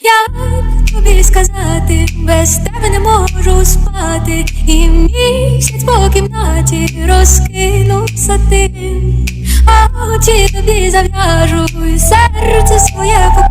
Як тобі сказати, без тебе не можу спати, і місяць по кімнаті розкинувся ти, очі тобі зав'яжу, і серце своє покажу,